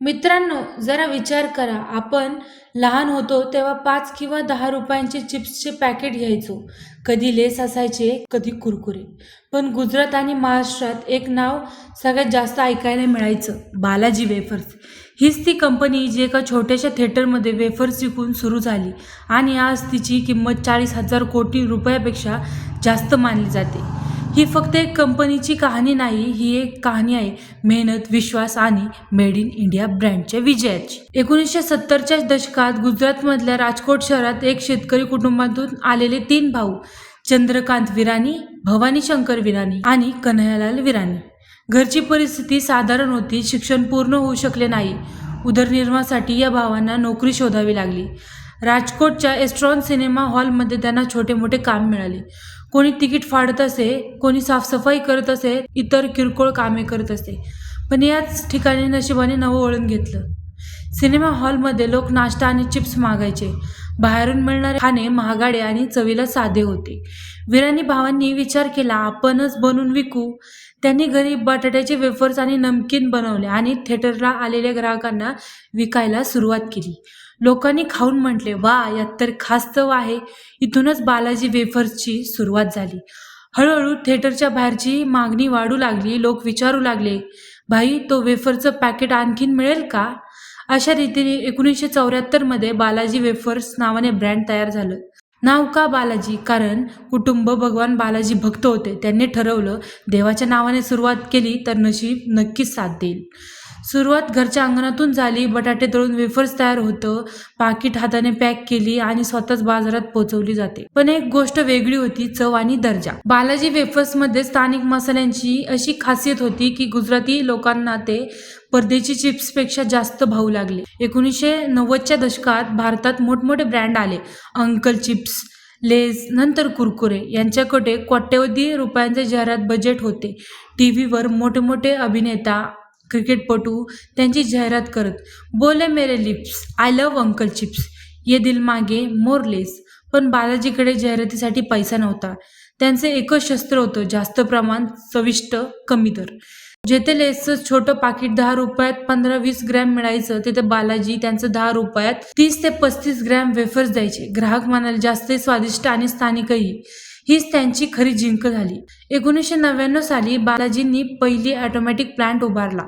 मित्रांनो जरा विचार करा. आपण लहान होतो तेव्हा पाच किंवा दहा रुपयांचे चिप्सचे पॅकेट घ्यायचो. कधी लेस असायचे कधी कुरकुरे. पण गुजरात आणि महाराष्ट्रात एक नाव सगळ्यात जास्त ऐकायला मिळायचं बालाजी वेफर्स. हीच ती कंपनी जी एका छोट्याशा थिएटरमध्ये वेफर्स विकून सुरू झाली आणि आज तिची किंमत चाळीस हजार कोटी रुपयापेक्षा जास्त मानली जाते. ही फक्त एक कंपनीची कहाणी नाही ही एक कहाणी आहे मेहनत विश्वास आणि मेड इन इंडिया ब्रँडच्या विजयाची. एकोणीसशे सत्तरच्या दशकात गुजरातमधल्या राजकोट शहरात एक शेतकरी कुटुंबातून आलेले तीन भाऊ चंद्रकांत विरानी भवानी शंकर विरानी आणि कन्हैयालाल विरानी घरची परिस्थिती साधारण होती शिक्षण पूर्ण होऊ शकले नाही. उदरनिर्वाहासाठी या भावांना नोकरी शोधावी लागली. राजकोटच्या एस्ट्रॉन सिनेमा हॉलमध्ये त्यांना छोटे मोठे काम मिळाले. कोणी तिकीट फाडत असे कोणी साफसफाई करत असे इतर किरकोळ कामे करत असे. पण याच ठिकाणी नशिबाने नवं वळण घेतलं. सिनेमा हॉलमध्ये लोक नाश्ता आणि चिप्स मागायचे. बाहेरून मिळणारे खाणे महागाडे आणि चवीला साधे होते. विरानी भावांनी विचार केला आपणच बनून विकू. त्यांनी घरी बटाट्याचे वेफर्स आणि नमकीन बनवले आणि थिएटरला आलेल्या ग्राहकांना विकायला सुरुवात केली. लोकांनी खाऊन म्हटले वा यात तर खास चव आहे. इथूनच बालाजी वेफर्सची सुरुवात झाली. हळूहळू थिएटरच्या बाहेरची मागणी वाढू लागली लोक विचारू लागले भाई तो वेफरचं पॅकेट आणखीन मिळेल का? अशा रीतीने एकोणीसशे चौऱ्याहत्तरमध्ये बालाजी वेफर्स नावाने ब्रँड तयार झालं. नाव का बालाजी? कारण कुटुंब भगवान बालाजी भक्त होते. त्यांनी ठरवलं देवाच्या नावाने सुरुवात केली तर नशीब नक्कीच साथ देईल. सुरुवात घरच्या अंगणातून झाली बटाटे तळून वेफर्स तयार होतं पाकिट हाताने पॅक केली आणि स्वतःच बाजारात पोहोचवली जाते. पण एक गोष्ट वेगळी होती चव आणि दर्जा. बालाजी वेफर्समध्ये स्थानिक मसाल्यांची अशी खासियत होती की गुजराती लोकांना ते परदेशी चिप्सपेक्षा जास्त भाऊ लागले. एकोणीसशे नव्वदच्या दशकात भारतात मोठमोठे ब्रँड आले. अंकल चिप्स लेज नंतर कुरकुरे यांच्याकडे कोट्यवधी रुपयांचे जाहिरात बजेट होते. टी व्हीवर मोठे मोठे अभिनेता क्रिकेटपटू त्यांची जाहिरात करत बोले मेरे lips I love Uncle Chips ये दिल मागे मोर लेस पण बालाजीकडे जाहिरातीसाठी पैसा नव्हता. त्यांचे एकच शस्त्र होतं जास्त प्रमाण चविष्ट कमी दर. जेथे लेसचं छोटं पाकिट दहा रुपयात पंधरा वीस ग्रॅम मिळायचं तिथे बालाजी त्यांचं दहा रुपयात तीस ते पस्तीस ग्रॅम वेफर्स द्यायचे. ग्राहक म्हणाले जास्त स्वादिष्ट आणि स्थानिकही. हीच त्यांची खरी जिंक झाली. एकोणीसशे नव्याण्णव साली बालाजींनी पहिली ऑटोमॅटिक प्लांट उभारला.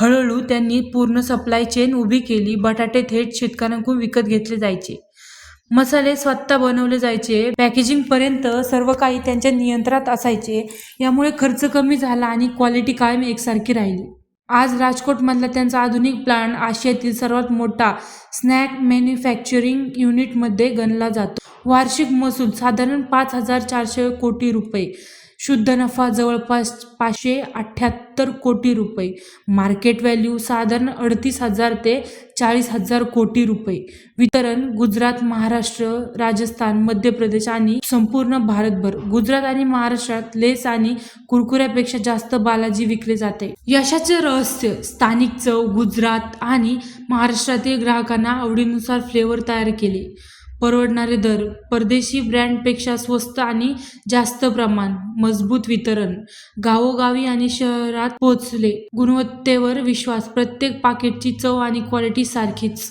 हळूहळू त्यांनी पूर्ण सप्लाय चेन उभी केली बटाटे थेट शेतकऱ्यांकडून विकत घेतले जायचे. मसाले स्वतः बनवले जायचे पॅकेजिंग पर्यंत सर्व काही त्यांच्या नियंत्रणात असायचे यामुळे खर्च कमी झाला आणि क्वालिटी कायम एकसारखी राहिली. आज राजकोटमधला त्यांचा आधुनिक प्लांट आशियातील सर्वात मोठा स्नॅक मॅन्युफॅक्चरिंग युनिटमध्ये गणला जातो. वार्षिक महसूल साधारण पाच हजार चारशे कोटी रुपये. शुद्ध नफा जवळपास पाचशे अठ्ठ्याहत्तर कोटी रुपये. मार्केट व्हॅल्यू साधारण अडतीस हजार ते चाळीस हजार कोटी रुपये. वितरण गुजरात महाराष्ट्र राजस्थान मध्य प्रदेश आणि संपूर्ण भारतभर. गुजरात आणि महाराष्ट्रात लेस आणि कुरकुऱ्यापेक्षा जास्त बालाजी विकले जाते. यशाचे रहस्य स्थानिक चव गुजरात आणि महाराष्ट्रातील ग्राहकांना आवडीनुसार फ्लेवर तयार केले. परवडणारे दर परदेशी ब्रँडपेक्षा स्वस्त आणि जास्त प्रमाण मजबूत वितरण गावोगावी आणि शहरात पोचले गुणवत्तेवर विश्वास प्रत्येक पाकिटची चव आणि क्वालिटी सारखीच.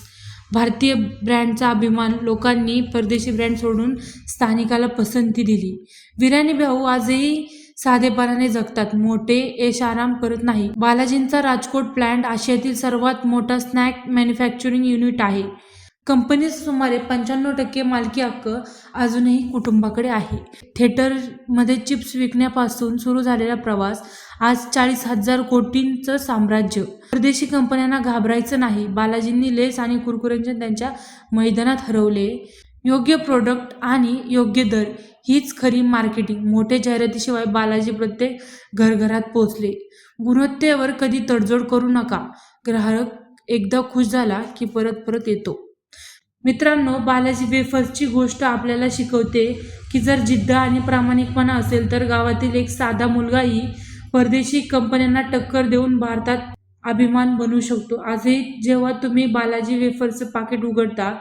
भारतीय ब्रँडचा अभिमान लोकांनी परदेशी ब्रँड सोडून स्थानिकाला पसंती दिली. विरानी भाऊ आजही साधेपणाने जगतात. मोठे यश आराम करत नाही. बालाजींचा राजकोट प्लांट आशियातील सर्वात मोठा स्नॅक मॅन्युफॅक्चरिंग युनिट आहे. कंपनीत सुमारे पंच्याण्णव टक्के मालकी हक्क अजूनही कुटुंबाकडे आहे. थिएटरमध्ये चिप्स विकण्यापासून सुरू झालेला प्रवास आज चाळीस हजार कोटींचं साम्राज्य. परदेशी कंपन्यांना घाबरायचं नाही. बालाजींनी लेस आणि कुरकुऱ्यांच्या त्यांच्या मैदानात हरवले. योग्य प्रोडक्ट आणि योग्य दर हीच खरी मार्केटिंग मोठ्या जाहिरातीशिवाय बालाजी प्रत्येक घरघरात पोचले गुणवत्तेवर कधी तडजोड करू नका. ग्राहक एकदा खुश झाला की परत परत येतो. मित्रांनो बालाजी वेफर्सची गोष्ट आपल्याला शिकवते की जर जिद्द आणि प्रामाणिकपणा असेल तर गावातील एक साधा मुलगाही परदेशी कंपन्यांना टक्कर देऊन भारतात अभिमान बनू शकतो. आजही जेव्हा तुम्ही बालाजी वेफर्सचं पाकिट उघडता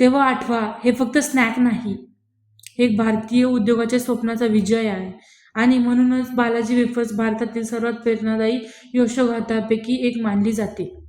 तेव्हा आठवा हे फक्त स्नॅक नाही एक भारतीय उद्योगाच्या स्वप्नाचा विजय आहे. आणि म्हणूनच बालाजी वेफर्स भारतातील सर्वात प्रेरणादायी यशोघातापैकी एक मानली जाते.